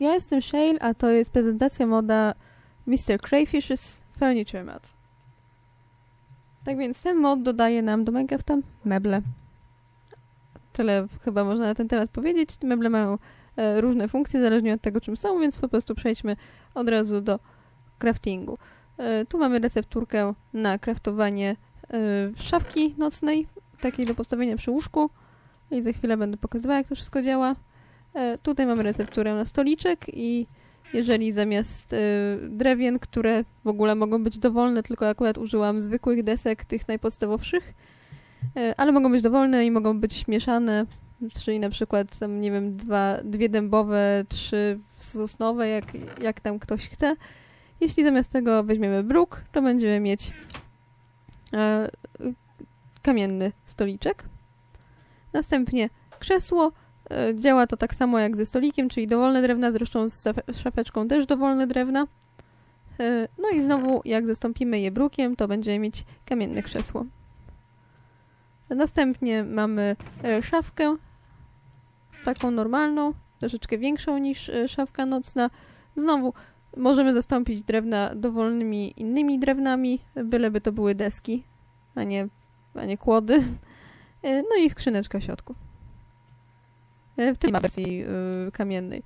Ja jestem Shale, a to jest prezentacja moda Mr. Crayfish's Furniture Mod. Tak więc ten mod dodaje nam do Minecrafta meble. Tyle chyba można na ten temat powiedzieć. Meble mają e, różne funkcje, zależnie od tego, czym są, więc po prostu przejdźmy od razu do craftingu. E, tu mamy recepturkę na craftowanie e, szafki nocnej, takiej do postawienia przy łóżku. I za chwilę będę pokazywała, jak to wszystko działa. E, tutaj mamy recepturę na stoliczek i jeżeli zamiast e, drewien, które w ogóle mogą być dowolne, tylko akurat użyłam zwykłych desek, tych najpodstawowszych, e, ale mogą być dowolne i mogą być mieszane, czyli na przykład tam, nie wiem, dwa, dwie dębowe, trzy sosnowe, jak, jak tam ktoś chce. Jeśli zamiast tego weźmiemy bruk, to będziemy mieć e, kamienny stoliczek. Następnie krzesło. E, Działa to tak samo jak ze stolikiem, czyli dowolne drewna, zresztą z szaf- szafeczką też dowolne drewna. E, No i znowu, jak zastąpimy je brukiem, to będziemy mieć kamienne krzesło. Następnie mamy e, szafkę, taką normalną, troszeczkę większą niż szafka nocna. Znowu możemy zastąpić drewna dowolnymi innymi drewnami, byleby to były deski, a nie, a nie kłody. No i skrzyneczka środku. E, W tej wersji y, kamiennej.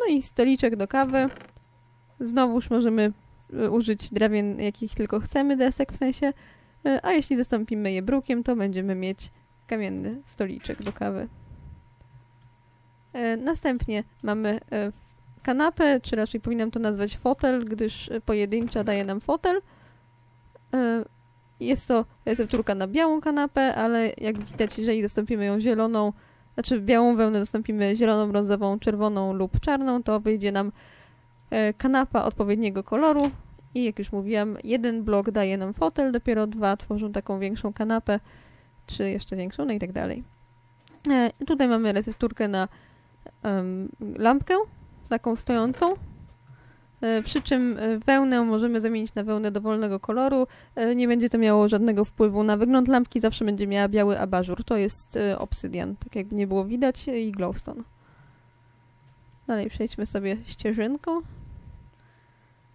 No i stoliczek do kawy. Znowuż możemy y, użyć drewien, jakich tylko chcemy, desek w sensie. A jeśli zastąpimy je brukiem, to będziemy mieć kamienny stoliczek do kawy. E, Następnie mamy e, kanapę, czy raczej powinnam to nazwać fotel, gdyż e, pojedyncza daje nam fotel. E, Jest to recepturka na białą kanapę, ale jak widać, jeżeli zastąpimy ją zieloną, znaczy białą wełnę zastąpimy zieloną, brązową, czerwoną lub czarną, to wyjdzie nam e, kanapa odpowiedniego koloru i jak już mówiłam, jeden blok daje nam fotel, dopiero dwa tworzą taką większą kanapę, czy jeszcze większą, no i tak dalej. E, Tutaj mamy recepturkę na em, lampkę, taką stojącą, przy czym e, wełnę możemy zamienić na wełnę dowolnego koloru. E, Nie będzie to miało żadnego wpływu na wygląd lampki, zawsze będzie miała biały abażur. To jest e, obsydian, tak jakby nie było widać, e, i glowstone. Dalej przejdźmy sobie ścieżynką.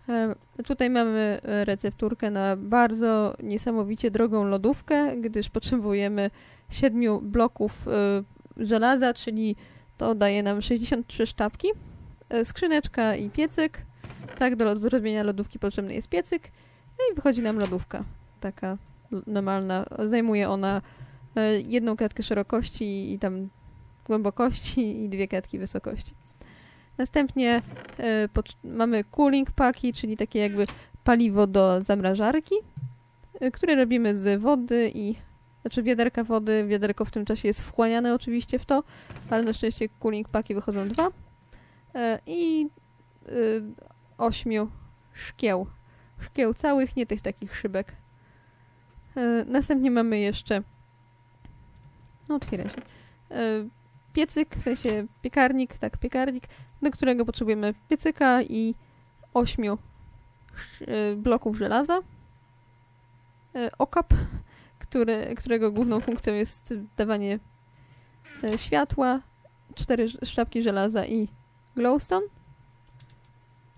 E, Tutaj mamy e, recepturkę na bardzo niesamowicie drogą lodówkę, gdyż potrzebujemy siedmiu bloków e, żelaza, czyli to daje nam 63 sztabki, e, skrzyneczka i piecyk. Tak, do zrobienia lodówki potrzebny jest piecyk. No i wychodzi nam lodówka. Taka normalna. Zajmuje ona e, jedną kratkę szerokości i tam głębokości i dwie kratki wysokości. Następnie e, mamy cooling paki, czyli takie jakby paliwo do zamrażarki, e, które robimy z wody i znaczy wiaderka wody, wiaderko w tym czasie jest wchłaniane oczywiście w to, ale na szczęście cooling paki wychodzą dwa i ośmiu szkieł. Szkieł całych, nie tych takich szybek. E, następnie mamy jeszcze. No, otwieraj się. E, piecyk, w sensie piekarnik, tak, piekarnik, do którego potrzebujemy piecyka i ośmiu e, bloków żelaza. E, okap, który, którego główną funkcją jest dawanie e, światła, cztery sztabki żelaza i glowstone.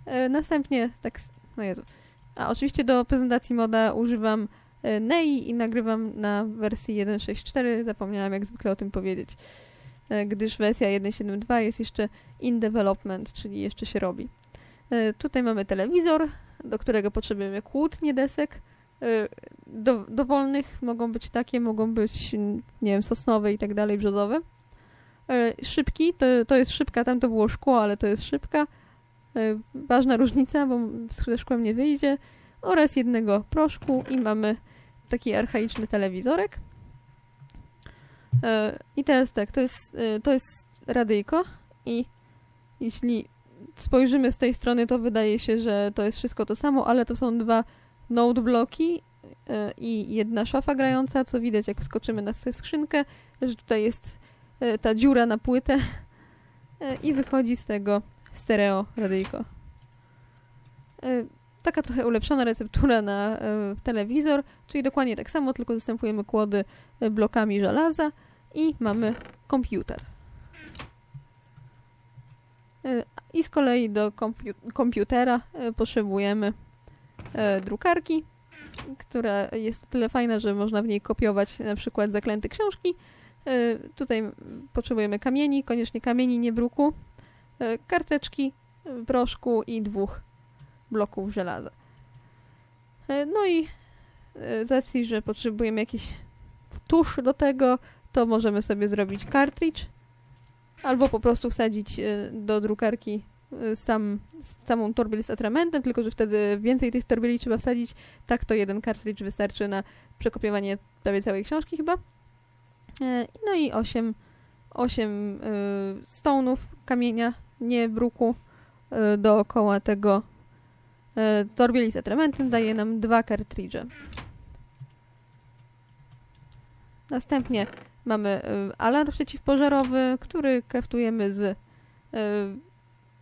E, Następnie, tak, no Jezu. A oczywiście do prezentacji moda używam e, Nei i nagrywam na wersji 1.6.4. Zapomniałam jak zwykle o tym powiedzieć, e, gdyż wersja 1.7.2 jest jeszcze in development, czyli jeszcze się robi. Tutaj mamy telewizor, do którego potrzebujemy kłótnie desek. Do, dowolnych mogą być takie, mogą być, nie wiem, sosnowe i tak dalej, brzozowe. Szybki, to, to jest szybka, tam to było szkło, ale to jest szybka. E, Ważna różnica, bo ze szkłem nie wyjdzie. Oraz jednego proszku i mamy taki archaiczny telewizorek. E, I teraz tak, to jest, e, to jest radyjko i jeśli spojrzymy z tej strony, to wydaje się, że to jest wszystko to samo, ale to są dwa node bloki i jedna szafa grająca, co widać jak wskoczymy na skrzynkę, że tutaj jest ta dziura na płytę i wychodzi z tego stereo radyjko. E, Taka trochę ulepszona receptura na e, telewizor, czyli dokładnie tak samo, tylko zastępujemy kłody e, blokami żelaza i mamy komputer. I z kolei do kompiu- komputera potrzebujemy drukarki, która jest tyle fajna, że można w niej kopiować na przykład zaklęte książki. Tutaj potrzebujemy kamieni, koniecznie kamieni, nie bruku, karteczki, e, proszku i dwóch bloków żelaza. E, No i e, z racji, że potrzebujemy jakiś tusz do tego, to możemy sobie zrobić cartridge albo po prostu wsadzić do drukarki sam, samą torbel z atramentem, tylko że wtedy więcej tych torbeli trzeba wsadzić. Tak to jeden cartridge wystarczy na przekopiowanie prawie całej książki chyba. No i 8, 8 stone'ów kamienia, nie bruku, e, dookoła tego e, torbieli z atramentem daje nam dwa kartridże. Następnie mamy e, alarm przeciwpożarowy, który kraftujemy z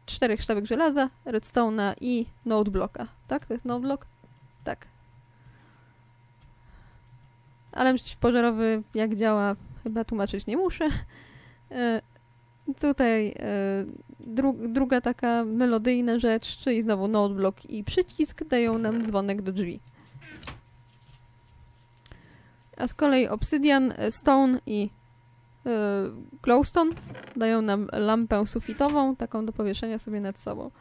czterech sztabek żelaza, redstone'a i noteblocka. Tak? To jest noteblock? Tak. Alarm przeciwpożarowy jak działa chyba tłumaczyć nie muszę. Tutaj dru druga taka melodyjna rzecz, czyli znowu noteblock i przycisk dają nam dzwonek do drzwi. A z kolei obsydian, e, stone i e, glowstone dają nam lampę sufitową, taką do powieszenia sobie nad sobą.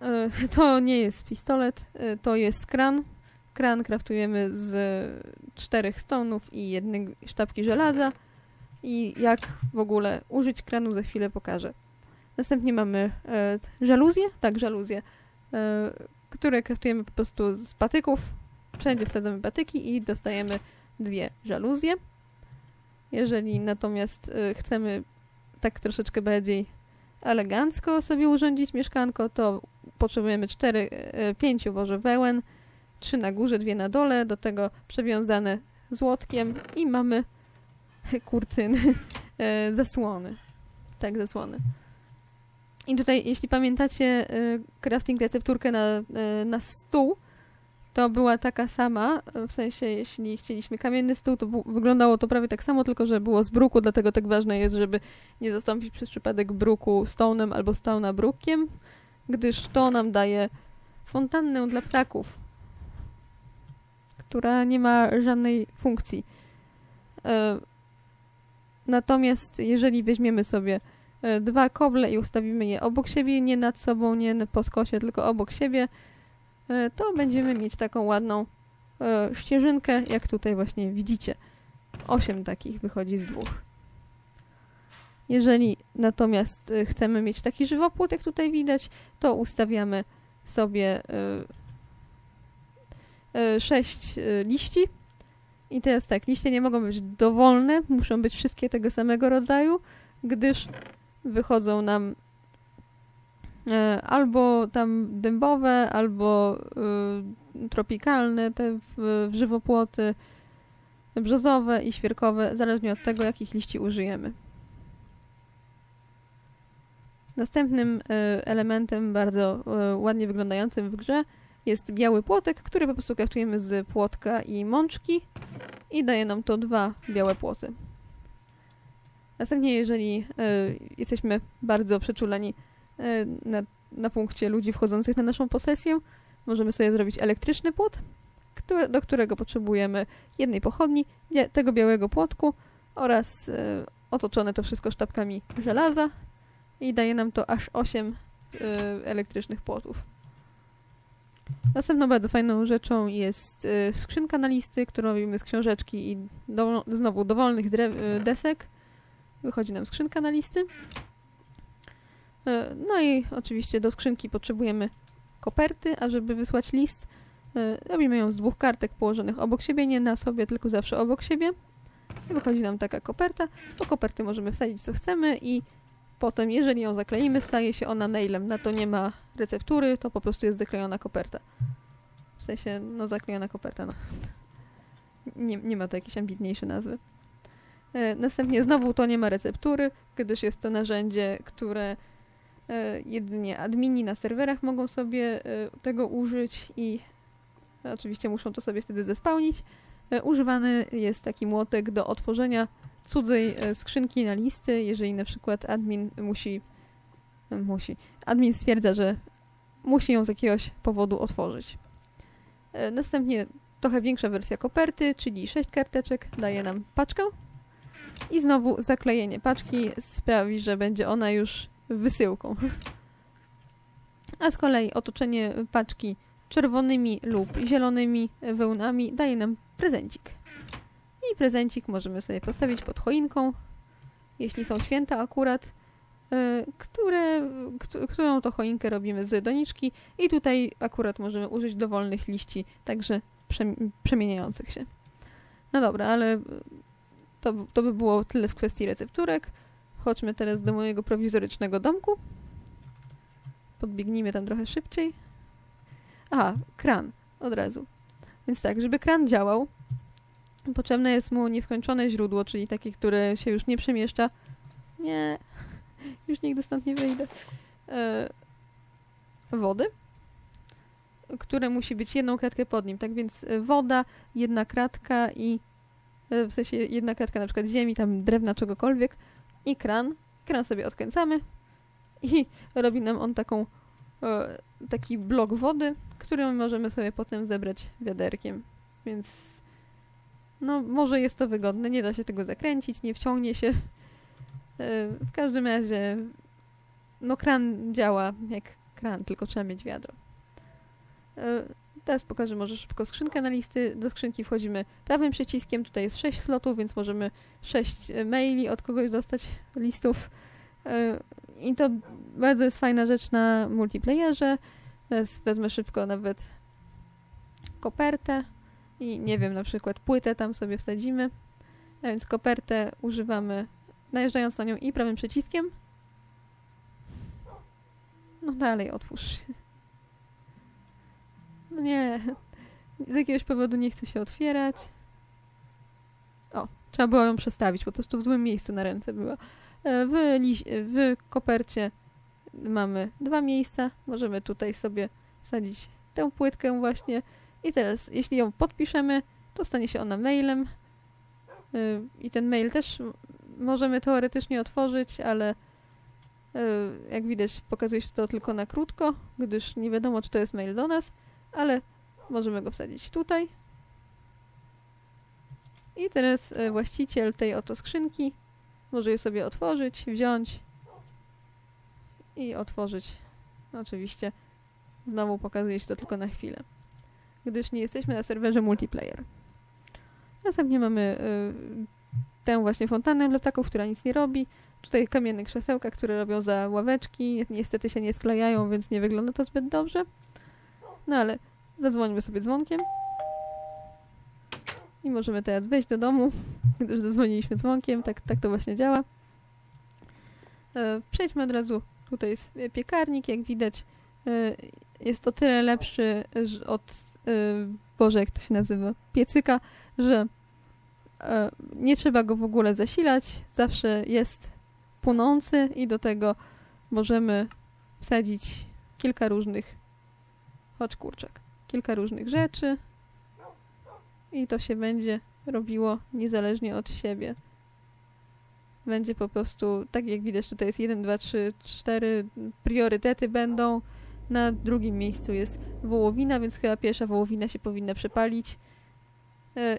E, To nie jest pistolet, e, to jest kran. Kran kraftujemy z czterech stone'ów i jednej sztabki żelaza. I jak w ogóle użyć kranu za chwilę pokażę. Następnie mamy e, żaluzje, tak, żaluzje, e, które kraftujemy po prostu z patyków. Wszędzie wsadzamy patyki i dostajemy dwie żaluzje. Jeżeli natomiast e, chcemy tak troszeczkę bardziej elegancko sobie urządzić mieszkanko, to potrzebujemy cztery, e, pięciu może wełen, trzy na górze, dwie na dole, do tego przewiązane złotkiem i mamy kurtyny, e, zasłony. Tak, zasłony. I tutaj, jeśli pamiętacie e, crafting recepturkę na, e, na stół, to była taka sama, w sensie jeśli chcieliśmy kamienny stół, to wyglądało to prawie tak samo, tylko że było z bruku, dlatego tak ważne jest, żeby nie zastąpić przez przypadek bruku stone'em albo stone'a brukiem, gdyż to nam daje fontannę dla ptaków, która nie ma żadnej funkcji. Natomiast jeżeli weźmiemy sobie e, dwa koble i ustawimy je obok siebie, nie nad sobą, nie po skosie, tylko obok siebie, e, to będziemy mieć taką ładną e, ścieżynkę, jak tutaj właśnie widzicie. Osiem takich wychodzi z dwóch. Jeżeli natomiast chcemy mieć taki żywopłot, jak tutaj widać, to ustawiamy sobie sześć liści i teraz tak, liście nie mogą być dowolne, muszą być wszystkie tego samego rodzaju, gdyż wychodzą nam e, albo tam dębowe, albo e, tropikalne, te w, w żywopłoty, brzozowe i świerkowe, zależnie od tego, jakich liści użyjemy. Następnym e, elementem bardzo e, ładnie wyglądającym w grze jest biały płotek, który po prostu kraftujemy z płotka i mączki i daje nam to dwa białe płoty. Następnie, jeżeli e, jesteśmy bardzo przeczuleni e, na, na punkcie ludzi wchodzących na naszą posesję, możemy sobie zrobić elektryczny płot, które, do którego potrzebujemy jednej pochodni, tego białego płotku oraz e, otoczone to wszystko sztabkami żelaza i daje nam to aż 8 e, elektrycznych płotów. Następną bardzo fajną rzeczą jest y, skrzynka na listy, którą robimy z książeczki i do, znowu dowolnych y, desek. Wychodzi nam skrzynka na listy. Y, no i oczywiście do skrzynki potrzebujemy koperty, a żeby wysłać list, robimy ją z dwóch kartek położonych obok siebie, nie na sobie, tylko zawsze obok siebie. I wychodzi nam taka koperta. Do koperty możemy wsadzić co chcemy i potem, jeżeli ją zakleimy, staje się ona mailem. Na to nie ma receptury, to po prostu jest zaklejona koperta. W sensie, no zaklejona koperta, no. Nie, nie ma to jakiejś ambitniejszej nazwy. E, następnie znowu to nie ma receptury, gdyż jest to narzędzie, które e, jedynie admini na serwerach mogą sobie e, tego użyć i oczywiście muszą to sobie wtedy zespełnić. E, używany jest taki młotek do otworzenia cudzej e, skrzynki na listy, jeżeli na przykład admin musi, e, musi, admin stwierdza, że musi ją z jakiegoś powodu otworzyć. E, Następnie trochę większa wersja koperty, czyli 6 karteczek, daje nam paczkę. I znowu zaklejenie paczki sprawi, że będzie ona już wysyłką. A z kolei otoczenie paczki czerwonymi lub zielonymi wełnami daje nam prezencik. I prezencik możemy sobie postawić pod choinką, jeśli są święta akurat, e, które, kt- którą to choinkę robimy z doniczki i tutaj akurat możemy użyć dowolnych liści, także przem- przemieniających się. No dobra, ale to, to by było tyle w kwestii recepturek. Chodźmy teraz do mojego prowizorycznego domku. Podbiegnijmy tam trochę szybciej. Aha, kran od razu. Więc tak, żeby kran działał, potrzebne jest mu nieskończone źródło, czyli takie, które się już nie przemieszcza. Nie, już nigdy stąd nie wyjdę. E, wody, które musi być jedną kratkę pod nim. Tak więc e, woda, jedna kratka i e, w sensie jedna kratka na przykład ziemi, tam drewna, czegokolwiek i kran. Kran sobie odkręcamy i robi nam on taką e, taki blok wody, który możemy sobie potem zebrać wiaderkiem. Więc no może jest to wygodne, nie da się tego zakręcić, nie wciągnie się. E, W każdym razie no kran działa jak kran, tylko trzeba mieć wiadro. E, Teraz pokażę może szybko skrzynkę na listy. Do skrzynki wchodzimy prawym przyciskiem. Tutaj jest 6 slotów, więc możemy 6 maili od kogoś dostać listów. E, I to bardzo jest fajna rzecz na multiplayerze. Teraz wezmę szybko nawet kopertę i nie wiem, na przykład płytę tam sobie wsadzimy. A więc kopertę używamy najeżdżając na nią i prawym przyciskiem. No dalej, otwórz się. No nie, z jakiegoś powodu nie chce się otwierać. O, trzeba było ją przestawić, po prostu w złym miejscu na ręce była. E, W, w kopercie mamy dwa miejsca. Możemy tutaj sobie wsadzić tę płytkę właśnie. I teraz, jeśli ją podpiszemy, to stanie się ona mailem. Y, I ten mail też możemy teoretycznie otworzyć, ale y, jak widać pokazuje się to tylko na krótko, gdyż nie wiadomo, czy to jest mail do nas, ale możemy go wsadzić tutaj. I teraz y, właściciel tej oto skrzynki może je sobie otworzyć, wziąć i otworzyć. Oczywiście znowu pokazuje się to tylko na chwilę, gdyż nie jesteśmy na serwerze multiplayer. Następnie mamy y, tę właśnie fontannę dla ptaków, która nic nie robi. Tutaj kamienne krzesełka, które robią za ławeczki. Niestety się nie sklejają, więc nie wygląda to zbyt dobrze. No ale zadzwońmy sobie dzwonkiem. I możemy teraz wejść do domu, gdyż zadzwoniliśmy dzwonkiem. Tak, tak to właśnie działa. E, Przejdźmy od razu. Tutaj jest piekarnik, jak widać. e, Jest to tyle lepszy od, Boże, jak to się nazywa, piecyka, że e, nie trzeba go w ogóle zasilać. Zawsze jest płonący i do tego możemy wsadzić kilka różnych, chodź kurczak, kilka różnych rzeczy i to się będzie robiło niezależnie od siebie. Będzie po prostu, tak jak widać, tutaj jest 1, 2, 3, 4 priorytety będą. Na drugim miejscu jest wołowina, więc chyba pierwsza wołowina się powinna przepalić. E,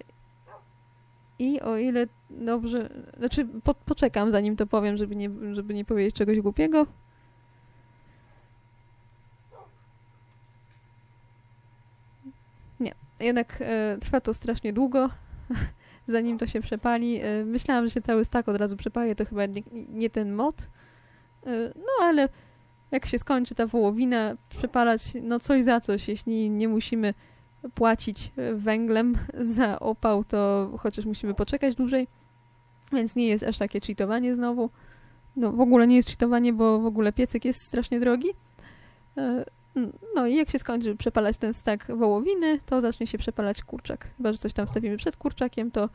I o ile dobrze, znaczy po, poczekam zanim to powiem, żeby nie, żeby nie powiedzieć czegoś głupiego. Nie, jednak e, trwa to strasznie długo, zanim to się przepali. E, myślałam, że się cały stak od razu przepali, to chyba nie, nie ten mod. E, no ale jak się skończy ta wołowina, przepalać no coś za coś, jeśli nie musimy płacić e, węglem za opał, to chociaż musimy poczekać dłużej, więc nie jest aż takie cheatowanie znowu. No w ogóle nie jest cheatowanie, bo w ogóle piecyk jest strasznie drogi. E, No i jak się skończy przepalać ten stak wołowiny, to zacznie się przepalać kurczak. Chyba, że coś tam wstawimy przed kurczakiem, to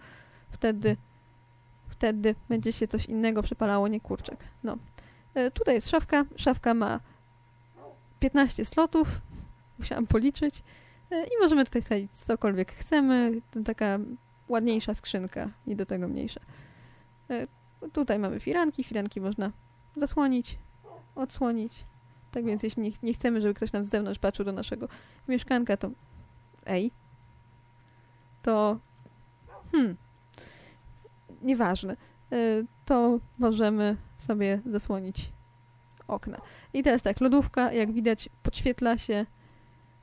wtedy wtedy będzie się coś innego przepalało, nie kurczak. No. E, Tutaj jest szafka. Szafka ma 15 slotów. Musiałam policzyć. E, I możemy tutaj wsadzić cokolwiek chcemy. Taka ładniejsza skrzynka i do tego mniejsza. E, tutaj mamy firanki, firanki można zasłonić, odsłonić. Tak więc jeśli nie, nie chcemy, żeby ktoś nam z zewnątrz patrzył do naszego mieszkanka, to ej, to hmm, nieważne, to możemy sobie zasłonić okna. I teraz tak, lodówka, jak widać, podświetla się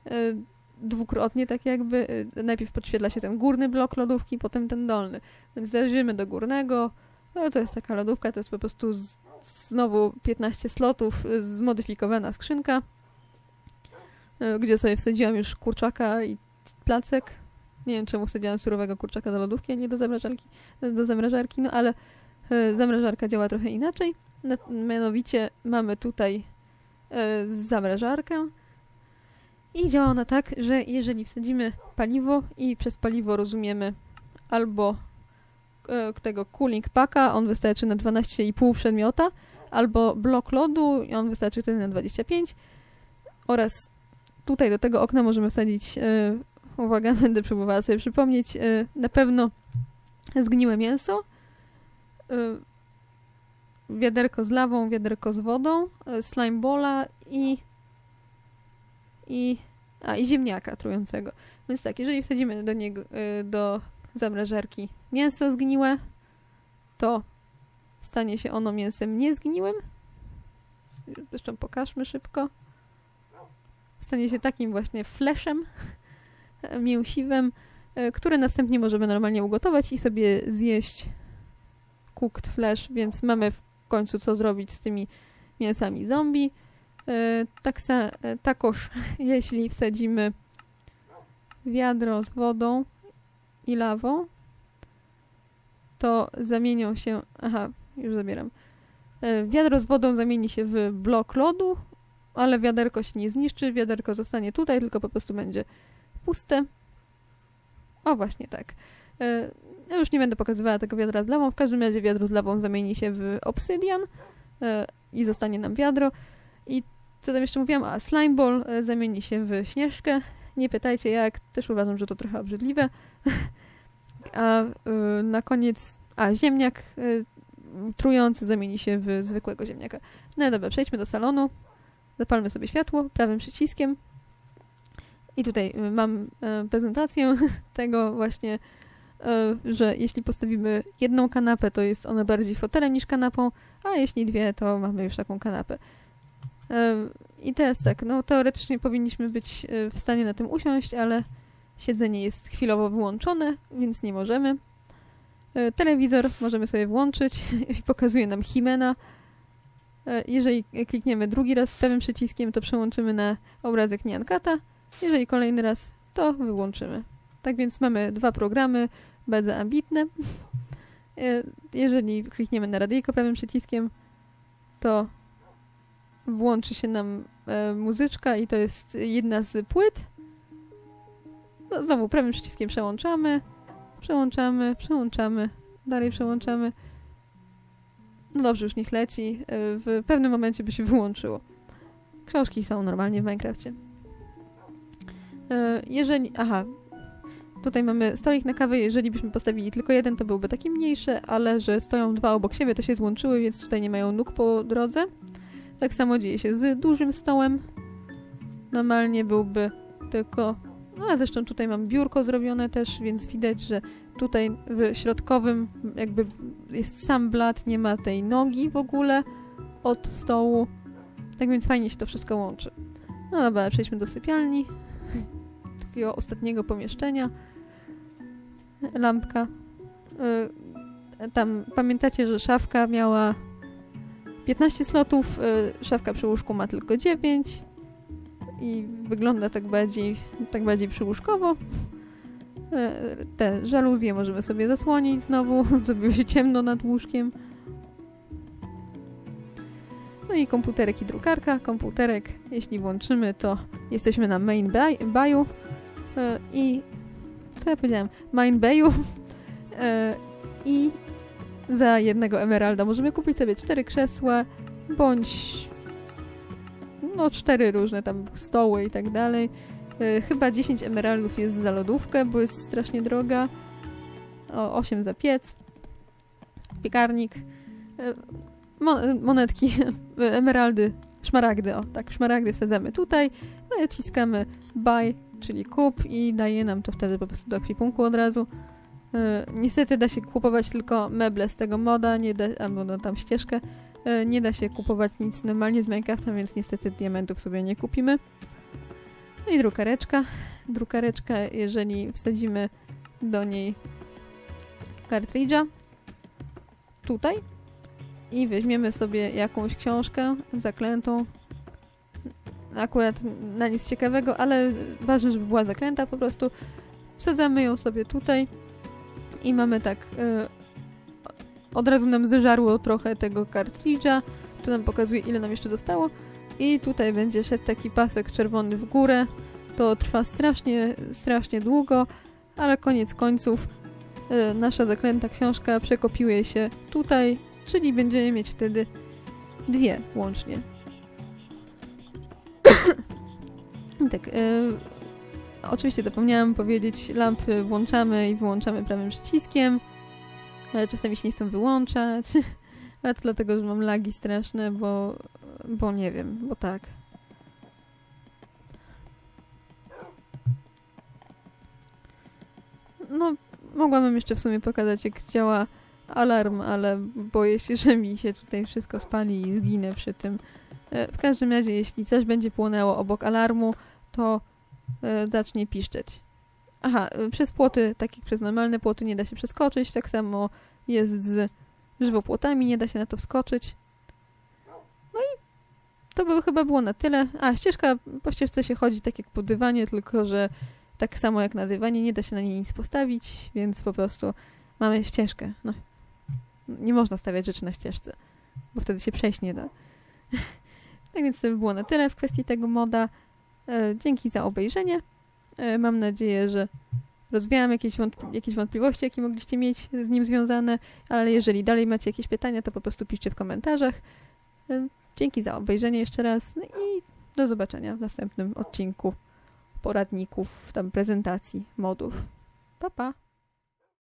y, dwukrotnie, tak jakby. y, Najpierw podświetla się ten górny blok lodówki, potem ten dolny. Więc zajrzymy do górnego. No, to jest taka lodówka, to jest po prostu z, znowu 15 slotów, y, zmodyfikowana skrzynka, gdzie sobie wsadziłam już kurczaka i placek. Nie wiem, czemu wsadziłam surowego kurczaka do lodówki, a nie do zamrażarki, do zamrażarki, no ale zamrażarka działa trochę inaczej. Na- Mianowicie mamy tutaj y, zamrażarkę. I działa ona tak, że jeżeli wsadzimy paliwo i przez paliwo rozumiemy albo e, tego cooling packa, on wystarczy na 12,5 przedmiota, albo blok lodu i on wystarczy wtedy na 25 oraz tutaj do tego okna możemy wsadzić e, uwaga, będę próbowała sobie przypomnieć e, na pewno zgniłe mięso. e, wiaderko z lawą, wiaderko z wodą, e, slime bola i i a i ziemniaka trującego. Więc tak, jeżeli wsadzimy do niego e, do zamrażarki mięso zgniłe, to stanie się ono mięsem niezgniłym. Zresztą pokażmy szybko. Stanie się takim właśnie fleszem, mięsiwem, które następnie możemy normalnie ugotować i sobie zjeść cooked flesh, więc mamy w końcu co zrobić z tymi mięsami zombie. E, Tak sa, e, takoż jeśli wsadzimy wiadro z wodą i lawą, to zamienią się. Aha, już zabieram. E, Wiadro z wodą zamieni się w blok lodu, ale wiaderko się nie zniszczy. Wiaderko zostanie tutaj, tylko po prostu będzie puste. O, właśnie tak. E, Ja już nie będę pokazywała tego wiadra z lawą. W każdym razie wiadro z lawą zamieni się w obsydian e, i zostanie nam wiadro. I co tam jeszcze mówiłam? A slime ball e, zamieni się w śnieżkę. Nie pytajcie jak, też uważam, że to trochę obrzydliwe. A y, na koniec, a ziemniak trujący zamieni się w zwykłego ziemniaka. No dobra, przejdźmy do salonu. Zapalmy sobie światło prawym przyciskiem. I tutaj mam prezentację tego właśnie, że jeśli postawimy jedną kanapę, to jest ona bardziej fotelem niż kanapą, a jeśli dwie, to mamy już taką kanapę. Ym, I teraz tak, no teoretycznie powinniśmy być y, w stanie na tym usiąść, ale siedzenie jest chwilowo wyłączone, więc nie możemy. Telewizor możemy sobie włączyć i pokazuje nam Himena. Jeżeli klikniemy drugi raz prawym przyciskiem, to przełączymy na obrazek Niankata. Jeżeli kolejny raz, to wyłączymy. Tak więc mamy dwa programy, bardzo ambitne. Y, Jeżeli klikniemy na radyjko prawym przyciskiem, to włączy się nam e, muzyczka i to jest jedna z płyt. No, znowu prawym przyciskiem przełączamy, przełączamy, przełączamy, dalej przełączamy. No dobrze, już niech leci. E, w pewnym momencie by się wyłączyło. Książki są normalnie w Minecrafcie. E, jeżeli... Aha. Tutaj mamy stolik na kawę. Jeżeli byśmy postawili tylko jeden, to byłby taki mniejszy, ale że stoją dwa obok siebie, to się złączyły, więc tutaj nie mają nóg po drodze. Tak samo dzieje się z dużym stołem. Normalnie byłby tylko. No a zresztą tutaj mam biurko zrobione też, więc widać, że tutaj w środkowym jakby jest sam blat, nie ma tej nogi w ogóle od stołu. Tak więc fajnie się to wszystko łączy. No dobra, przejdźmy do sypialni. Takiego ostatniego pomieszczenia. Lampka. Y, Tam pamiętacie, że szafka miała 15 slotów, y, szafka przy łóżku ma tylko 9 i wygląda tak bardziej, tak bardziej przyłóżkowo. Y, Te żaluzje możemy sobie zasłonić znowu, zrobiło się ciemno nad łóżkiem. No i komputerek i drukarka. Komputerek, jeśli włączymy, to jesteśmy na main bayu y, i co ja powiedziałem? Main bayu y, i za jednego emeralda możemy kupić sobie cztery krzesła, bądź no cztery różne tam stoły i tak dalej. E, Chyba 10 emeraldów jest za lodówkę, bo jest strasznie droga. O, 8 za piec. piekarnik, e, mon- monetki, emeraldy, szmaragdy, o tak, szmaragdy wsadzamy tutaj, naciskamy buy, czyli kup i daje nam to wtedy po prostu do ekwipunku od razu. E, Niestety da się kupować tylko meble z tego moda, nie da, albo no, tam ścieżkę. E, Nie da się kupować nic normalnie z Minecrafta, więc niestety diamentów sobie nie kupimy. No i drukareczka. Drukareczka, jeżeli wsadzimy do niej kartridża, tutaj, i weźmiemy sobie jakąś książkę zaklętą. Akurat na nic ciekawego, ale ważne, żeby była zaklęta po prostu. Wsadzamy ją sobie tutaj i mamy tak. y, od razu nam zeżarło trochę tego kartridża. To nam pokazuje, ile nam jeszcze zostało. I tutaj będzie szedł taki pasek czerwony w górę. To trwa strasznie, strasznie długo, ale koniec końców y, nasza zaklęta książka przekopiuje się tutaj, czyli będziemy mieć wtedy dwie łącznie. Tak, oczywiście zapomniałam powiedzieć, lampy włączamy i wyłączamy prawym przyciskiem, ale czasami się nie chcą wyłączać, a to dlatego, że mam lagi straszne, bo, bo nie wiem, bo tak. No, mogłabym jeszcze w sumie pokazać, jak działa alarm, ale boję się, że mi się tutaj wszystko spali i zginę przy tym. E, W każdym razie, jeśli coś będzie płonęło obok alarmu, to e, zacznie piszczeć. Aha, e, przez płoty, tak jak przez normalne płoty nie da się przeskoczyć, tak samo jest z żywopłotami, nie da się na to wskoczyć. No i to by chyba było na tyle. A, ścieżka, po ścieżce się chodzi tak jak po dywanie, tylko że tak samo jak na dywanie, nie da się na niej nic postawić, więc po prostu mamy ścieżkę. No, nie można stawiać rzeczy na ścieżce, bo wtedy się przejść nie da. tak więc to by było na tyle w kwestii tego moda. E, dzięki za obejrzenie. E, mam nadzieję, że rozwiałam jakieś, jakieś wątpliwości, jakie mogliście mieć z nim związane, ale jeżeli dalej macie jakieś pytania, to po prostu piszcie w komentarzach. E, dzięki za obejrzenie jeszcze raz no i do zobaczenia w następnym odcinku poradników, tam prezentacji modów. Pa, pa!